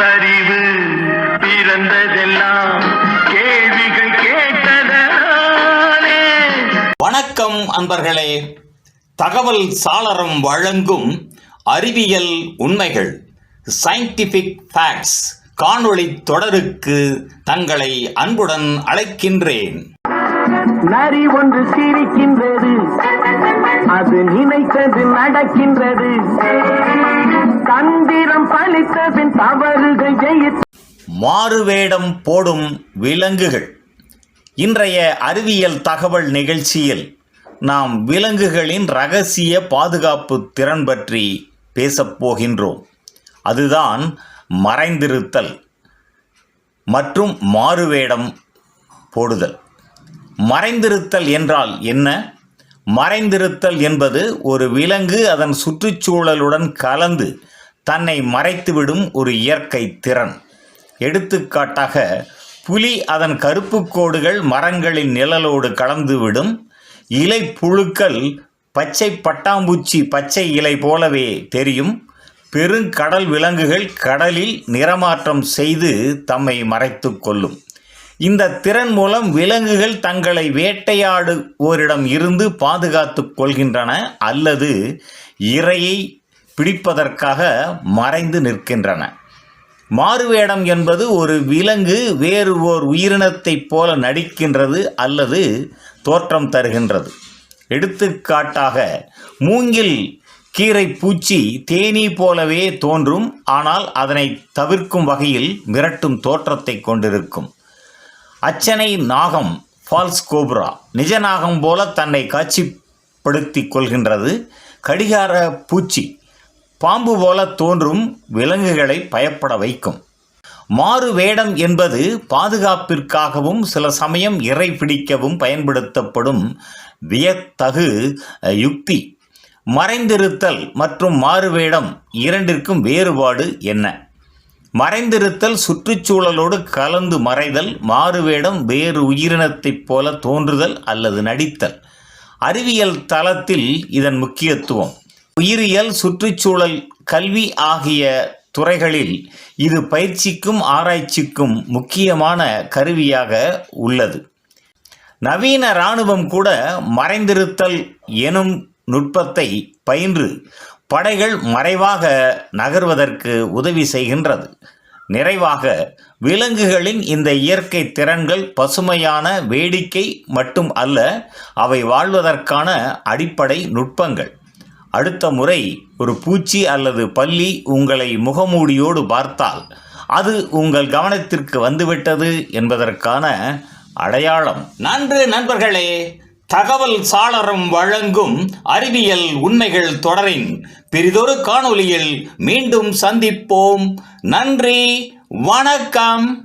பகுத்தறிவு பிறந்ததெல்லாம் கேள்விகள் கேட்டதனாலே வணக்கம் அன்பர்களே. தகவல் சாளரம் வழங்கும் அறிவியல் உண்மைகள் சயின்டிபிக் ஃபேக்ட்ஸ் காணொளி தொடருக்கு தங்களை அன்புடன் அழைக்கின்றேன். நரி ஒன்று சிரிக்கின்றது அது நினைத்தது நடக்கின்றது. தந்திரம் பழித்தபின் தவறுகள் மாறுவேடம் போடும் விலங்குகள். இன்றைய அறிவியல் தகவல் நிகழ்ச்சியில் நாம் விலங்குகளின் ரகசிய பாதுகாப்பு திறன் பற்றி பேசப் போகின்றோம். அதுதான் மறைந்திருத்தல் மற்றும் மாறுவேடம் போடுதல். மறைந்திருத்தல் என்றால் என்ன? மறைந்திருத்தல் என்பது ஒரு விலங்கு அதன் சுற்றுச்சூழலுடன் கலந்து தன்னை மறைத்துவிடும் ஒரு இயற்கை திறன். எடுத்துக்காட்டாக புலி அதன் கருப்பு கோடுகள் மரங்களின் நிழலோடு கலந்துவிடும் இலை புழுக்கள் பச்சை பட்டாம்பூச்சி பச்சை இலை போலவே தெரியும் பெருங்கடல் விலங்குகள் கடலில் நிறமாற்றம் செய்து தம்மை மறைத்து கொள்ளும். இந்த திறன் மூலம் விலங்குகள் தங்களை வேட்டையாடுவோரிடம் இருந்து பாதுகாத்து கொள்கின்றன அல்லது இரையை பிடிப்பதற்காக மறைந்து நிற்கின்றன. மாறுவேடம் என்பது ஒரு விலங்கு வேறு ஓர் உயிரினத்தைப் போல நடிக்கின்றது அல்லது தோற்றம் தருகின்றது. எடுத்துக்காட்டாக மூங்கில் கீரை பூச்சி தேனீ போலவே தோன்றும் ஆனால் அதனை தவிர்க்கும் வகையில் மிரட்டும் தோற்றத்தை கொண்டிருக்கும். அச்சனை நாகம் ஃபால்ஸ் கோப்ரா நிஜ நாகம் போல தன்னை காட்சிப்படுத்தி கொள்கின்றது. கடிகார பூச்சி பாம்பு போல தோன்றும் விலங்குகளை பயப்பட வைக்கும். மாறு வேடம் என்பது பாதுகாப்பிற்காகவும் சில சமயம் இறை பிடிக்கவும் பயன்படுத்தப்படும் வியத்தகு யுக்தி. மறைந்திருத்தல் மற்றும் மாறுவேடம் இரண்டிற்கும் வேறுபாடு என்ன? மறைந்திருத்தல் சுற்றுச்சூழலோடு கலந்து மறைதல் மாறுவேடம் வேறு உயிரினத்தைப் போல தோன்றுதல் அல்லது நடித்தல். அறிவியல் தளத்தில் இதன் முக்கியத்துவம். உயிரியல் சுற்றுச்சூழல் கல்வி ஆகிய துறைகளில் இது பயிற்சிக்கும் ஆராய்ச்சிக்கும் முக்கியமான கருவியாக உள்ளது. நவீன இராணுவம் கூட மறைந்திருத்தல் எனும் நுட்பத்தை பயின்று படைகள் மறைவாக நகர்வதற்கு உதவி செய்கின்றது. நிறைவாக விலங்குகளின் இந்த இயற்கை திறன்கள் பசுமையான வேடிக்கை மட்டும் அல்ல அவை வாழ்வதற்கான அடிப்படை நுட்பங்கள். அடுத்த முறை ஒரு பூச்சி அல்லது பல்லி உங்களை முகமூடியோடு பார்த்தால் அது உங்கள் கவனத்திற்கு வந்துவிட்டது என்பதற்கான அடையாளம். நன்று நண்பர்களே தகவல் சாளரம் வழங்கும் அறிவியல் உண்மைகள் தொடரின் பெரிதொரு காணொளியில் மீண்டும் சந்திப்போம். நன்றி வணக்கம்.